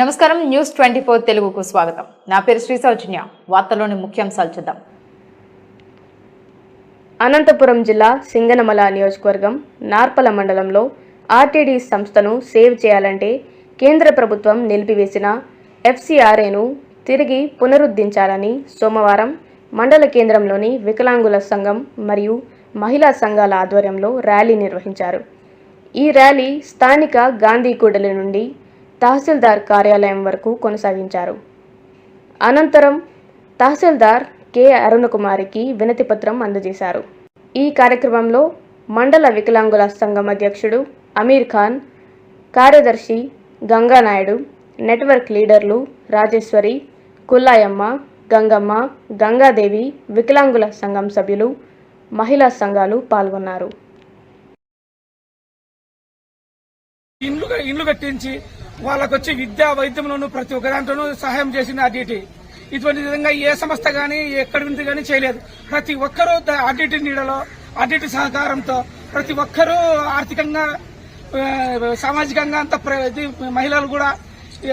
నమస్కారం. News twenty four తెలుగుకు స్వాగతం. నా పేరు శ్రీ సౌజన్య. వార్తలోని ముఖ్యాంశాలు చూద్దాం. అనంతపురం జిల్లా సింగనమల నియోజకవర్గం నార్పల మండలంలో ఆర్టీడీ సంస్థను సేవ్ చేయాలంటే కేంద్ర ప్రభుత్వం నిలిపివేసిన ఎఫ్సిఆర్ఏను తిరిగి పునరుద్ధరించాలని సోమవారం మండల కేంద్రంలోని వికలాంగుల సంఘం మరియు మహిళా సంఘాల ఆధ్వర్యంలో ర్యాలీ నిర్వహించారు. ఈ ర్యాలీ స్థానిక గాంధీ కూడలి నుండి తహసీల్దార్ కార్యాలయం వరకు కొనసాగించారు. అనంతరం తహసీల్దార్ కె. అరుణకుమారికి వినతిపత్రం అందజేశారు. ఈ కార్యక్రమంలో మండల వికలాంగుల సంఘం అధ్యక్షుడు అమీర్ ఖాన్ కార్యదర్శి గంగానాయుడు నెట్వర్క్ లీడర్లు రాజేశ్వరి కుల్లాయమ్మ గంగమ్మ గంగాదేవి వికలాంగుల సంఘం సభ్యులు మహిళా సంఘాలు పాల్గొన్నారు. ఇండ్లు ఇండ్లు కట్టించి వాళ్ళకు వచ్చి విద్యా వైద్యంలోనూ ప్రతి ఒక్క దాంట్లోనూ సహాయం చేసింది ఆర్డీటీ. ఇటువంటి విధంగా ఏ సంస్థ కానీ ఎక్కడి నుంచి కానీ చేయలేదు. ప్రతి ఒక్కరూ ఆర్డీటీ నీడలో ఆర్డీటీ సహకారంతో ప్రతి ఒక్కరూ ఆర్థికంగా సామాజికంగా అంత ప్ర- ఇది మహిళలు కూడా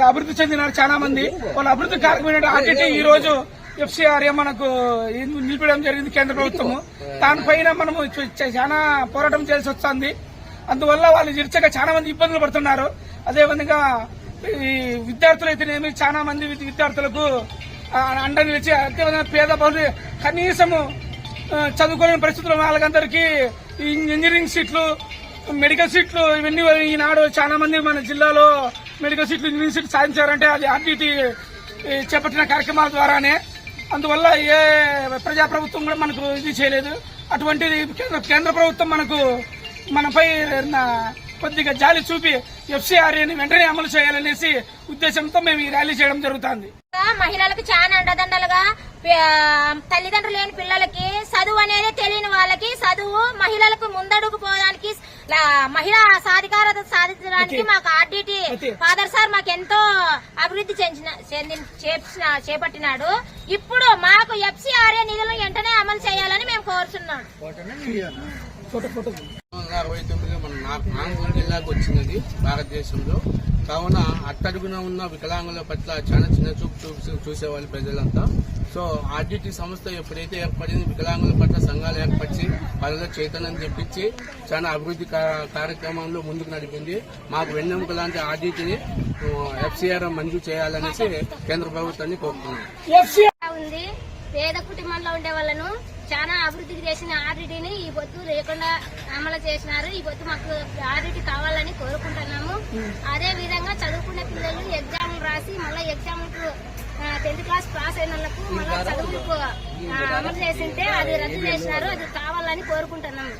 అభివృద్ధి చెందినారు చాలా మంది వాళ్ళు అభివృద్ధి కారణమైన ఆర్డీటీ ఈ రోజు ఎఫ్సీఆర్ఏ మనకు నిలిపడం జరిగింది కేంద్ర ప్రభుత్వము. దానిపైన మనము చాలా పోరాటం చేయాల్సి వస్తుంది. అందువల్ల వాళ్ళు తీర్చక చాలా మంది ఇబ్బందులు పడుతున్నారు. అదేవిధంగా ఈ విద్యార్థులు అయితేనేమి చాలా మంది విద్యార్థులకు అండ నిలిచి అదేవిధంగా పేద బహుళ కనీసము చదువుకునే చదువుకోలేని పరిస్థితుల్లో వాళ్ళకందరికీ ఇంజనీరింగ్ సీట్లు మెడికల్ సీట్లు ఇవన్నీ ఈనాడు చాలా మంది మన జిల్లాలో మెడికల్ సీట్లు ఇంజనీరింగ్ సీట్లు సాధించారంటే అది ఆర్డీటీ చేపట్టిన కార్యక్రమాల ద్వారానే. అందువల్ల ఏ ప్రజాప్రభుత్వం కూడా మనకు ఇది చేయలేదు. అటువంటిది కేంద్ర కేంద్ర ప్రభుత్వం మనకు మనపై నా- కొద్దిగా జాలి చూపి ఎఫ్సీఆర్ఏని వెంటనే అమలు చేయాలనేసి ఉద్దేశంతో మేము ఈ ర్యాలీ చేయడం జరుగుతుంది. మహిళలకు చాలా అండదండలుగా తల్లిదండ్రులు లేని పిల్లలకి చదువు అనేది తెలియని వాళ్ళకి చదువు మహిళలకు ముందడుగు పోవడానికి మహిళా సాధికారత సాధించడానికి మాకు ఆర్డీటీ అయితే. ఫాదర్ సార్ మాకు ఎంతో అభివృద్ధి చెందిన చేపట్టినాడు. ఇప్పుడు మాకు ఎఫ్సీఆర్ఏ నిధులను వెంటనే అమలు చేయాలని మేము కోరుతున్నాం వందల అరవై తొమ్మిదిలో మన నా- జిల్లాకు వచ్చినది భారతదేశంలో. కావున అట్టడుగున ఉన్న వికలాంగుల పట్ల చాలా చిన్న చూపు చూసి చూసేవాళ్ళు ప్రజలంతా. సో ఆర్డిటి సంస్థ ఎప్పుడైతే ఏర్పడింది వికలాంగుల పట్ల సంఘాలు ఏర్పరిచి వాళ్ళలో చైతన్యం తెప్పించి చాలా అభివృద్ధి కార్యక్రమంలో ముందుకు నడిపింది. మాకు వెన్నెముక లాంటి ఆర్డిటిని ఎఫ్సీఆర్ మంజూరు చేయాలనేసి కేంద్ర ప్రభుత్వాన్ని కోరుతున్నాం. పేద కుటుంబంలో ఉండే వాళ్ళను చాలా అభివృద్ధికి చేసిన ఆర్డిటీని ఈ పొత్తు లేకుండా అమలు చేసినారు. ఈ పొత్తు మాకు ఆర్డిటీ కావాలని కోరుకుంటున్నాము. అదే విధంగా చదువుకునే పిల్లలు ఎగ్జామ్ రాసి మళ్ళీ ఎగ్జామ్ టెన్త్ క్లాస్ పాస్ అయిన వాళ్ళకు మళ్ళీ చదువుకు అమలు చేసింటే అది రద్దు చేసినారు. అది కావాలని కోరుకుంటున్నాము.